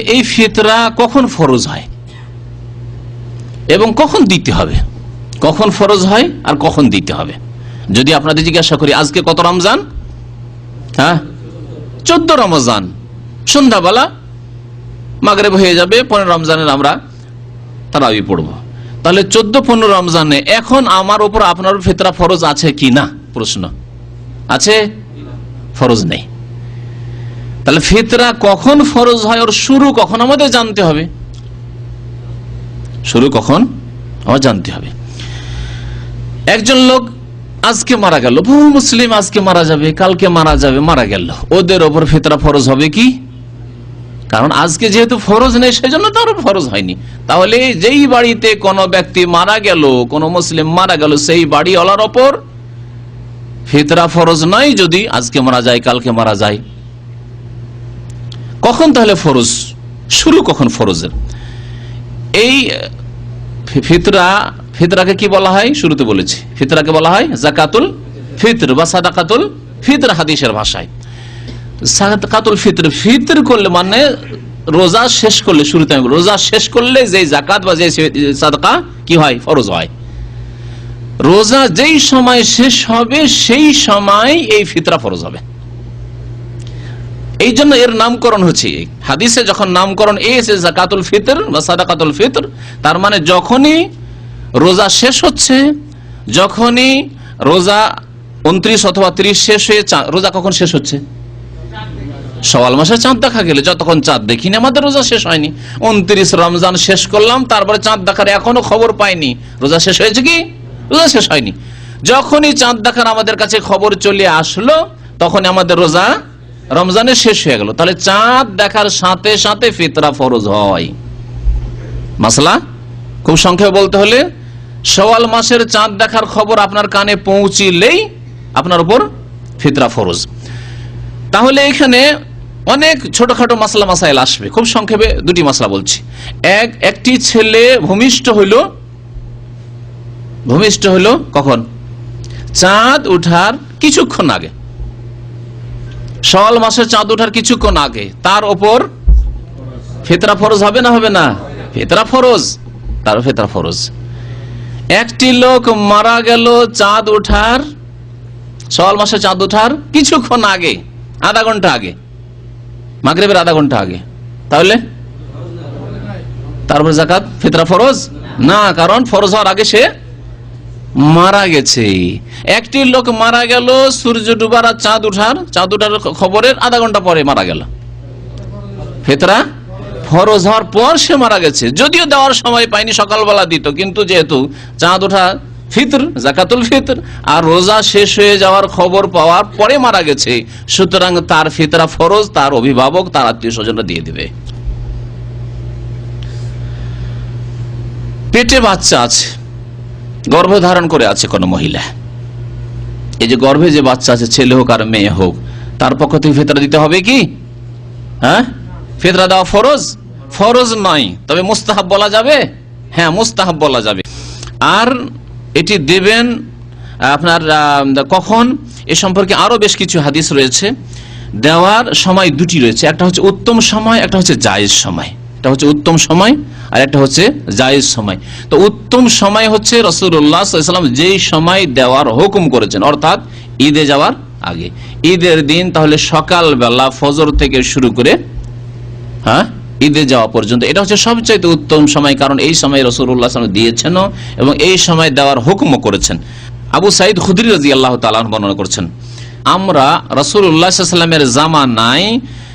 এই ফিতরা কখন ফরজ হয়? এবং কখন দিতে হবে? কখন ফরজ হয় আর কখন দিতে হবে? যদি আপনাদের জিজ্ঞাসা করি, আজকে কত রমজান? হ্যাঁ? চোদ্দ রমজান। সন্ধ্যাবেলা মাগরেব হয়ে যাবে, পনেরো রমজানের আমরা তারাবি পড়ব। তাহলে চোদ্দ, পনেরো রমজানে এখন আমার উপর আপনার ফিতরা ফরজ আছে কি না? প্রশ্ন। আছে? ফরজ নেই। তাহলে ফিতরা কখন ফরজ হয় ওর শুরু কখন? আমাদের জানতে হবে। শুরু কখন? আমার জানতে হবে। একজন লোক আজকে মারা গেল, বহু মুসলিম আজকে মারা যাবে, কালকে মারা যাবে, মারা গেল। ওদের ওপর ফিতরা ফরজ হবে কি? কারণ আজকে যেহেতু ফরজ নেই, সেজন্য তার ফরজ হয়নি। তাহলে যেই বাড়িতে কোনো ব্যক্তি মারা গেল, কোন মুসলিম মারা গেল, সেই বাড়িওয়ালার ওপর ফিতরা ফরজ নয় যদি আজকে মারা যায়, কালকে মারা যায়। কখন তাহলে ফরজ? শুরু কখন ফরজের? এই ফিতরা, ফিতরাকে কি বলা হয়? শুরুতে বলেছি। ফিতরাকে বলা হয় জাকাতুল ফিতর বা সাদাকাতুল ফিতর হাদিসের ভাষায়। সাদাকাতুল ফিতর ফিতর করলে মানে রোজা শেষ করলে, শুরুতে আমি রোজা শেষ করলে যে জাকাত বা যে সাদকা কি হয়? ফরজ হয়। রোজা যেই সময় শেষ হবে, সেই সময় এই ফিতরা ফরজ হবে। এই জন্য এর নামকরণ হচ্ছে হাদিসে যখন নামকরণ এসে জাকাতুল ফিতর বা সাদাকাতুল ফিতর, তার মানে যখনই রোজা শেষ হচ্ছে, যখনই রোজা উনত্রিশ অথবা ত্রিশ শেষ হয়ে রোজা কখন শেষ হচ্ছে? সওয়াল মাসে চাঁদ দেখা গেলে, যতক্ষণ চাঁদ দেখিনি, আমাদের রোজা শেষ হয়নি। উনত্রিশ রমজান শেষ করলাম, তারপরে চাঁদ দেখার এখনও খবর পাইনি। রোজা শেষ হয়েছে কি? রোজা শেষ হয়নি। যখনই চাঁদ দেখার আমাদের কাছে খবর চলে আসলো তখন আমাদের রোজা রমজানের শেষ হয়ে গেল। তাহলে চাঁদ দেখার সাথে সাথে ফিতরা ফরজ হয়। মাসলা, খুব সংক্ষেপে বলতে হলে সওয়াল মাসের চাঁদ দেখার খবর আপনার কানে পৌঁছিলেই আপনার উপর ফিতরা ফরজ। তাহলে এখানে অনেক ছোটখাটো মাসলা মাসাইল আসবে। খুব সংক্ষেপে দুটি মাসলা বলছি। এক, একটি ছেলে ভূমিষ্ঠ হইল। ভূমিষ্ঠ হইল কখন? চাঁদ উঠার কিছুক্ষণ আগে। সওয়াল মাসে চাঁদ ওঠার কিছুক্ষণ আগে, তার ওপর ফেতরা ফরজ হবে না হবে না? ফেতরা ফরজ, তার ফেতরা ফরজ। একটি লোক মারা গেল, চাঁদ ওঠার সওয়াল মাসে চাঁদ ওঠার কিছুক্ষণ আগে, আধা ঘণ্টা আগে, মাগরেবের আধা ঘণ্টা আগে। তাহলে? তারপর জাকাত, ফেতরা ফরজ? না, কারণ ফরজ হওয়ার আগে সে মারা গেছে। একটি লোক মারা গেল, সূর্য ডুবার আর চাঁদ উঠার। চাঁদ উঠার খবরের আধা ঘণ্টা পরে মারা গেল। ফেতরা? ফরজ হওয়ার পর সে মারা গেছে। যদিও দেওয়ার সময় পাইনি সকালবেলা দিত, কিন্তু যেহেতু চাঁদ ওঠা ফিতর, জাকাতুল ফিতর, আর রোজা শেষ হয়ে যাওয়ার খবর পাওয়ার পরে মারা গেছে, সুতরাং তার ফিতরা ফরজ, তার অভিভাবক, তার আত্মীয় স্বজনরা দিয়ে দিবে। পেটে বাচ্চা আছে। গর্ভধারণ করে আছে কোনো মহিলা। এই যে গর্ভে যে বাচ্চা আছে, ছেলে হোক আর মেয়ে হোক, তার পক্ষ থেকে ফেতরা দিতে হবে কি? হ্যাঁ? ফেতরা দেওয়া ফরজ? ফরজ নয়। তবে মুস্তাহাব বলা যাবে? হ্যাঁ মুস্তাহাব বলা যাবে। আর এটি দেবেন, আপনার কখন? এ সম্পর্কে আরও বেশ কিছু হাদিস রয়েছে। দেওয়ার সময় দুটি রয়েছে। একটা হচ্ছে উত্তম সময়, একটা হচ্ছে জায়েজ সময়। এটা হচ্ছে উত্তম সময় আর একটা হচ্ছে জায়েজ সময়। তো উত্তম সময় হচ্ছে রসুল্লাহাম যেই সময় দেওয়ার হুকুম করেছেন, অর্থাৎ ঈদে যাওয়ার আগে। ঈদের দিন তাহলে সকালবেলা ফজর থেকে শুরু করে হ্যাঁ ঈদে যাওয়া পর্যন্ত। এটা হচ্ছে সবচাইতে উত্তম সময়, কারণ এই সময় রসুল্লাহ দিয়েছেন এবং এই সময় দেওয়ার হুকুমও করেছেন। আবু সাইদ খুদরি রাজি আল্লাহ তালান বর্ণনা করছেন, আমরা রসুল্লাহামের জামা নাই